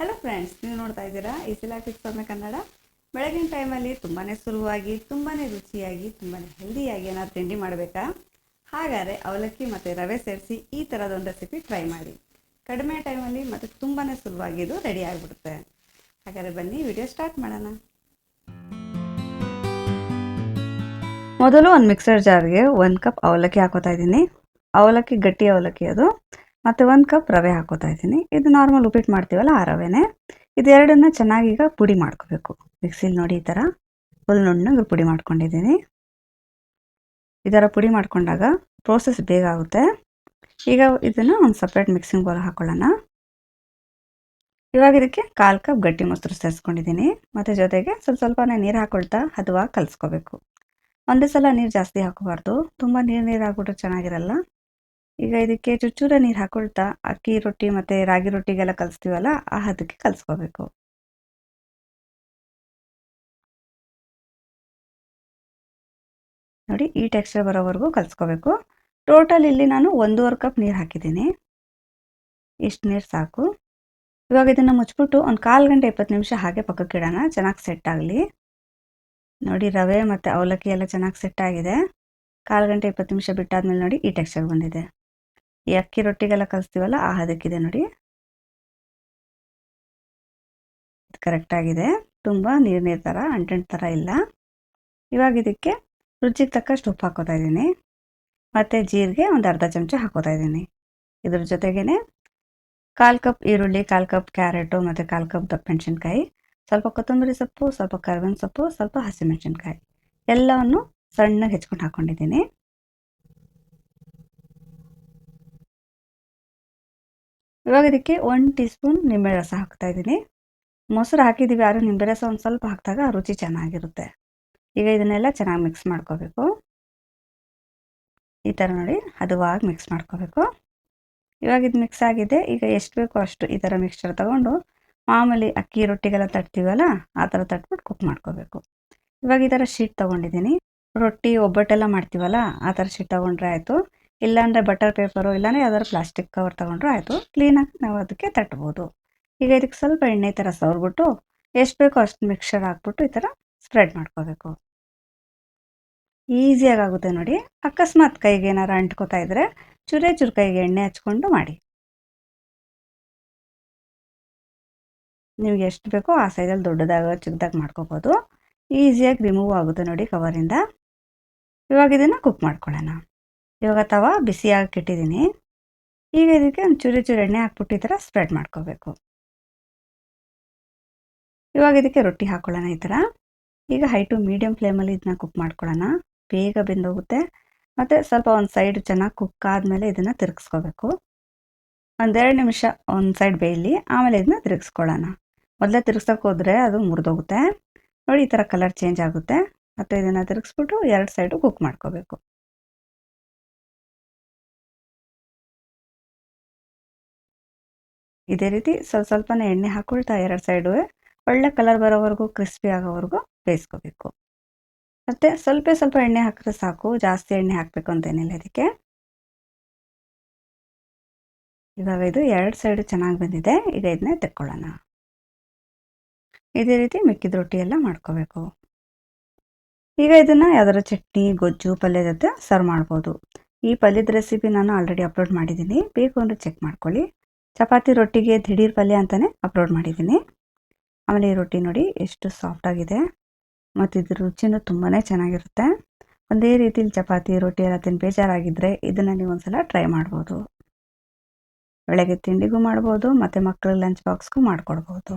Hello friends ನೀವು ನೋಡ್ತಾ ಇದ್ದೀರಾ ಈಸಿ ಫಿಕ್ಸ್ ಫಾರ್ಮೆ ಕನ್ನಡ ಬೆಳಗಿನ ಟೈಮಲ್ಲಿ ತುಂಬಾ ಸುಲಭವಾಗಿ ತುಂಬಾ ರುಚಿಯಾಗಿ ತುಂಬಾ ಹೆಲ್ದಿಯಾಗಿ ಏನಾದ್ರು ತಿಂಡಿ ಮಾಡಬೇಕಾ? ಹಾಗಾದರೆ ಅವಲಕ್ಕಿ ಮತ್ತು ರವೆ ಸೇರಿಸಿ ಈ ಥರದೊಂದು ರೆಸಿಪಿ ಟ್ರೈ ಮಾಡಿ. ಕಡಿಮೆ ಟೈಮಲ್ಲಿ ಮತ್ತು ತುಂಬಾ ಸುಲಭವಾಗಿ ಇದು ರೆಡಿ ಆಗಿಬಿಡುತ್ತೆ. ಹಾಗಾದರೆ ಬನ್ನಿ ವಿಡಿಯೋ ಸ್ಟಾರ್ಟ್ ಮಾಡೋಣ. ಮೊದಲು ಒಂದು ಮಿಕ್ಸರ್ ಜಾರ್ಗೆ ಒಂದು ಕಪ್ ಅವಲಕ್ಕಿ ಹಾಕೋತಾ ಇದ್ದೀನಿ. ಅವಲಕ್ಕಿ, ಗಟ್ಟಿ ಅವಲಕ್ಕಿ ಅದು. ಮತ್ತು ಒಂದು ಕಪ್ ರವೆ ಹಾಕೋತಾ ಇದ್ದೀನಿ. ಇದು ನಾರ್ಮಲ್ ಉಪ್ಪಿಟ್ಟು ಮಾಡ್ತೀವಲ್ಲ ಆ ರವೆನೇ. ಇದೆರಡನ್ನ ಚೆನ್ನಾಗಿ ಈಗ ಪುಡಿ ಮಾಡ್ಕೋಬೇಕು. ಮಿಕ್ಸಿಲಿ ನೋಡಿ ಈ ಥರ ಫುಲ್ ನುಣ್ಣಗೆ ಪುಡಿ ಮಾಡ್ಕೊಂಡಿದ್ದೀನಿ. ಈ ಥರ ಪುಡಿ ಮಾಡ್ಕೊಂಡಾಗ ಪ್ರೋಸೆಸ್ ಬೇಗ ಆಗುತ್ತೆ. ಈಗ ಇದನ್ನು ಒಂದು ಸಪ್ರೇಟ್ ಮಿಕ್ಸಿಂಗ್ ಬೌಲ್ ಹಾಕೊಳ್ಳೋಣ. ಇವಾಗ ಇದಕ್ಕೆ ಕಾಲು ಕಪ್ ಗಟ್ಟಿ ಮೊಸರು ಸೇರಿಸ್ಕೊಂಡಿದ್ದೀನಿ. ಮತ್ತು ಜೊತೆಗೆ ಸ್ವಲ್ಪ ಸ್ವಲ್ಪನೇ ನೀರು ಹಾಕೊಳ್ತಾ ಹದವಾಗಿ ಕಲಿಸ್ಕೋಬೇಕು. ಒಂದೇ ಸಲ ನೀರು ಜಾಸ್ತಿ ಹಾಕೋಬಾರ್ದು. ತುಂಬ ನೀರು ನೀರು ಹಾಕ್ಬಿಟ್ರೆ ಚೆನ್ನಾಗಿರಲ್ಲ. ಈಗ ಇದಕ್ಕೆ ಚುಚ್ಚೂರ ನೀರು ಹಾಕೊಳ್ತಾ ಅಕ್ಕಿ ರೊಟ್ಟಿ ಮತ್ತು ರಾಗಿ ರೊಟ್ಟಿಗೆಲ್ಲ ಕಲಿಸ್ತೀವಲ್ಲ, ಆ ಹದಕ್ಕೆ ಕಲಿಸ್ಕೋಬೇಕು. ನೋಡಿ ಈ ಟೆಕ್ಸ್ಚರ್ ಬರೋವರೆಗೂ ಕಲಿಸ್ಕೋಬೇಕು. ಟೋಟಲ್ ಇಲ್ಲಿ ನಾನು ಒಂದೂವರೆ ಕಪ್ ನೀರು ಹಾಕಿದ್ದೀನಿ. ಇಷ್ಟು ನೀರು ಸಾಕು. ಇವಾಗ ಇದನ್ನು ಮುಚ್ಬಿಟ್ಟು ಒಂದು ಕಾಲು ಗಂಟೆ ಇಪ್ಪತ್ತು ನಿಮಿಷ ಹಾಗೆ ಪಕ್ಕಕ್ಕೆ ಇಡೋಣ, ಚೆನ್ನಾಗಿ ಸೆಟ್ ಆಗಲಿ. ನೋಡಿ ರವೆ ಮತ್ತು ಅವಲಕ್ಕಿ ಎಲ್ಲ ಚೆನ್ನಾಗಿ ಸೆಟ್ ಆಗಿದೆ. ಕಾಲು ಗಂಟೆ ಇಪ್ಪತ್ತು ನಿಮಿಷ ಬಿಟ್ಟಾದ್ಮೇಲೆ ನೋಡಿ ಈ ಟೆಕ್ಸ್ಚರ್ ಬಂದಿದೆ. ಈ ಅಕ್ಕಿ ರೊಟ್ಟಿಗೆಲ್ಲ ಕಲಿಸ್ತೀವಲ್ಲ, ಆ ಹದಕ್ಕಿದೆ ನೋಡಿ. ಕರೆಕ್ಟಾಗಿದೆ ತುಂಬ ನೀರು ನೀರು ಥರ ಅಂಟೆಂಟ್ ಥರ ಇಲ್ಲ. ಇವಾಗ ಇದಕ್ಕೆ ರುಚಿಗೆ ತಕ್ಕಷ್ಟು ಉಪ್ಪು ಹಾಕೋತಾ ಇದ್ದೀನಿ. ಮತ್ತು ಜೀರಿಗೆ ಒಂದು ಅರ್ಧ ಚಮಚ ಹಾಕೋತಾ ಇದ್ದೀನಿ. ಇದ್ರ ಜೊತೆಗೇ ಕಾಲು ಕಪ್ ಈರುಳ್ಳಿ, ಕಾಲು ಕಪ್ ಕ್ಯಾರೆಟು, ಮತ್ತು ಕಾಲು ಕಪ್ ದಪ್ಪ ಮೆಣಸಿನ್ಕಾಯಿ, ಸ್ವಲ್ಪ ಕೊತ್ತಂಬರಿ ಸೊಪ್ಪು, ಸ್ವಲ್ಪ ಕರ್ಬೇವಿನ ಸೊಪ್ಪು, ಸ್ವಲ್ಪ ಹಸಿಮೆಣಸಿನ್ಕಾಯಿ ಎಲ್ಲವನ್ನು ಸಣ್ಣಗೆ ಹೆಚ್ಕೊಂಡು ಹಾಕ್ಕೊಂಡಿದ್ದೀನಿ ಇವಾಗ ಇದಕ್ಕೆ ಒನ್ ಟೀ ಸ್ಪೂನ್ ನಿಂಬೆ ರಸ ಹಾಕ್ತಾ ಇದ್ದೀನಿ. ಮೊಸರು ಹಾಕಿದ್ದೀವಿ ಯಾರು, ನಿಂಬೆ ರಸ ಒಂದು ಸ್ವಲ್ಪ ಹಾಕಿದಾಗ ರುಚಿ ಚೆನ್ನಾಗಿರುತ್ತೆ. ಈಗ ಇದನ್ನೆಲ್ಲ ಚೆನ್ನಾಗಿ ಮಿಕ್ಸ್ ಮಾಡ್ಕೋಬೇಕು. ಈ ಥರ ನೋಡಿ, ಹದವಾಗಿ ಮಿಕ್ಸ್ ಮಾಡ್ಕೋಬೇಕು. ಇವಾಗ ಇದು ಮಿಕ್ಸ್ ಆಗಿದೆ. ಈಗ ಎಷ್ಟು ಬೇಕೋ ಅಷ್ಟು ಈ ಥರ ಮಿಕ್ಸ್ಚರ್ ತಗೊಂಡು ಮಾಮೂಲಿ ಅಕ್ಕಿ ರೊಟ್ಟಿಗೆಲ್ಲ ತಟ್ತೀವಲ್ಲ, ಆ ಥರ ತಟ್ಬಿಟ್ಟು ಕುಕ್ ಮಾಡ್ಕೋಬೇಕು. ಇವಾಗ ಈ ಥರ ಶೀಟ್ ತೊಗೊಂಡಿದ್ದೀನಿ. ರೊಟ್ಟಿ ಒಬ್ಬಟ್ಟೆಲ್ಲ ಮಾಡ್ತೀವಲ್ಲ, ಆ ಥರ ಶೀಟ್ ತೊಗೊಂಡ್ರೆ ಆಯಿತು. ಇಲ್ಲಾಂದರೆ ಬಟರ್ ಪೇಪರು ಇಲ್ಲಾಂದರೆ ಯಾವ್ದಾದ್ರು ಪ್ಲಾಸ್ಟಿಕ್ ಕವರ್ ತೊಗೊಂಡ್ರೂ ಆಯಿತು ಕ್ಲೀನಾಗಿ ನಾವು ಅದಕ್ಕೆ ತಟ್ಬೋದು. ಈಗ ಇದಕ್ಕೆ ಸ್ವಲ್ಪ ಎಣ್ಣೆ ಥರ ಸವರ್ಬಿಟ್ಟು, ಎಷ್ಟು ಬೇಕೋ ಅಷ್ಟು ಮಿಕ್ಸ್ಚರ್ ಹಾಕ್ಬಿಟ್ಟು ಈ ಥರ ಸ್ಪ್ರೆಡ್ ಮಾಡ್ಕೋಬೇಕು. ಈಸಿಯಾಗಿ ಆಗುತ್ತೆ ನೋಡಿ. ಅಕಸ್ಮಾತ್ ಕೈಗೆ ಏನಾರು ಅಂಟ್ಕೋತಾ ಇದ್ದರೆ ಚುರೆ ಚುರು ಕೈಗೆ ಎಣ್ಣೆ ಹಚ್ಕೊಂಡು ಮಾಡಿ. ನಿಮ್ಗೆ ಎಷ್ಟು ಬೇಕೋ ಆ ಸೈಜಲ್ಲಿ ದೊಡ್ಡದಾಗ, ಚಿಕ್ಕದಾಗಿ ಮಾಡ್ಕೋಬೋದು. ಈಸಿಯಾಗಿ ರಿಮೂವ್ ಆಗುತ್ತೆ ನೋಡಿ ಕವರಿಂದ ಇವಾಗ ಇದನ್ನು ಕುಕ್ ಮಾಡ್ಕೊಳ್ಳೋಣ. ಇವಾಗ ತವ ಬಿಸಿಯಾಗಿ ಇಟ್ಟಿದ್ದೀನಿ ಈಗ ಇದಕ್ಕೆ ಒಂದು ಚೂರಿ ಚೂರು ಎಣ್ಣೆ ಹಾಕ್ಬಿಟ್ಟು ಈ ಥರ ಸ್ಪ್ರೆಡ್ ಮಾಡ್ಕೋಬೇಕು. ಇವಾಗ ಇದಕ್ಕೆ ರೊಟ್ಟಿ ಹಾಕ್ಕೊಳ್ಳೋಣ ಈ ಥರ. ಈಗ ಹೈ ಟು ಮೀಡಿಯಮ್ ಫ್ಲೇಮಲ್ಲಿ ಇದನ್ನ ಕುಕ್ ಮಾಡ್ಕೊಳ್ಳೋಣ. ಬೇಗ ಬೆಂದೋಗುತ್ತೆ. ಮತ್ತು ಸ್ವಲ್ಪ ಒಂದು ಸೈಡ್ ಚೆನ್ನಾಗಿ ಕುಕ್ ಆದಮೇಲೆ ಇದನ್ನು ತಿರುಗಿಸ್ಕೋಬೇಕು. ಒಂದೆರಡು ನಿಮಿಷ ಒಂದು ಸೈಡ್ ಬೇಯಲಿ, ಆಮೇಲೆ ಇದನ್ನ ತಿರುಗಿಸ್ಕೊಳ್ಳೋಣ. ಮೊದಲೇ ತಿರುಗ್ಸೋಕೆ ಹೋದರೆ ಅದು ಮುರಿದೋಗುತ್ತೆ. ನೋಡಿ ಈ ಥರ ಕಲರ್ ಚೇಂಜ್ ಆಗುತ್ತೆ. ಮತ್ತು ಇದನ್ನು ತಿರುಗಿಸ್ಬಿಟ್ಟು ಎರಡು ಸೈಡು ಕುಕ್ ಮಾಡ್ಕೋಬೇಕು. ಇದೇ ರೀತಿ ಸ್ವಲ್ಪ ಸ್ವಲ್ಪನೇ ಎಣ್ಣೆ ಹಾಕೊಳ್ತಾ ಎರಡು ಸೈಡು ಒಳ್ಳೆ ಕಲರ್ ಬರೋವರೆಗೂ ಕ್ರಿಸ್ಪಿ ಆಗೋವರೆಗೂ ಬೇಯಿಸ್ಕೋಬೇಕು. ಮತ್ತು ಸ್ವಲ್ಪ ಸ್ವಲ್ಪ ಎಣ್ಣೆ ಹಾಕಿದ್ರೆ ಸಾಕು, ಜಾಸ್ತಿ ಎಣ್ಣೆ ಹಾಕಬೇಕು ಅಂತೇನಿಲ್ಲ ಇದಕ್ಕೆ. ಇವಾಗ ಇದು ಎರಡು ಸೈಡು ಚೆನ್ನಾಗಿ ಬಂದಿದೆ, ಈಗ ಇದನ್ನೇ ತೆಕ್ಕೊಳ್ಳೋಣ. ಇದೇ ರೀತಿ ಮಿಕ್ಕಿದ ರೊಟ್ಟಿ ಎಲ್ಲ ಮಾಡ್ಕೋಬೇಕು. ಈಗ ಇದನ್ನು ಯಾವ್ದಾದ್ರು ಚಟ್ನಿ, ಗೊಜ್ಜು ಪಲ್ಯ ಜೊತೆ ಸರ್ವ್ ಮಾಡ್ಬೋದು. ಈ ಪಲ್ಯದ ರೆಸಿಪಿ ನಾನು ಆಲ್ರೆಡಿ ಅಪ್ಲೋಡ್ ಮಾಡಿದ್ದೀನಿ. ಬೇಕು ಅಂದರೆ ಚೆಕ್ ಮಾಡ್ಕೊಳ್ಳಿ. ಚಪಾತಿ ರೊಟ್ಟಿಗೆ ದಿಢೀರ್ ಪಲ್ಯ ಅಂತಲೇ ಅಪ್ಲೋಡ್ ಮಾಡಿದ್ದೀನಿ. ಆಮೇಲೆ ಈ ರೊಟ್ಟಿ ನೋಡಿ ಎಷ್ಟು ಸಾಫ್ಟಾಗಿದೆ ಮತ್ತು ಇದ್ರ ರುಚಿನೂ ತುಂಬಾ ಚೆನ್ನಾಗಿರುತ್ತೆ. ಒಂದೇ ರೀತಿಲಿ ಚಪಾತಿ, ರೊಟ್ಟಿ ಎಲ್ಲ ತಿಂದು ಬೇಜಾರಾಗಿದ್ದರೆ ಇದನ್ನು ನೀವು ಒಂದ್ಸಲ ಟ್ರೈ ಮಾಡ್ಬೋದು. ಬೆಳಗ್ಗೆ ತಿಂಡಿಗೂ ಮಾಡ್ಬೋದು, ಮತ್ತು ಮಕ್ಕಳ ಲಂಚ್ ಬಾಕ್ಸ್ಗೂ ಮಾಡಿಕೊಡ್ಬೋದು.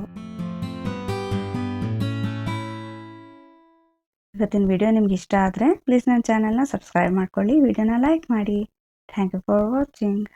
ಇವತ್ತಿನ ವಿಡಿಯೋ ನಿಮ್ಗೆ ಇಷ್ಟ ಆದರೆ ಪ್ಲೀಸ್ ನನ್ನ ಚಾನಲ್ನ ಸಬ್ಸ್ಕ್ರೈಬ್ ಮಾಡ್ಕೊಳ್ಳಿ ವಿಡಿಯೋನ ಲೈಕ್ ಮಾಡಿ. Thank you for watching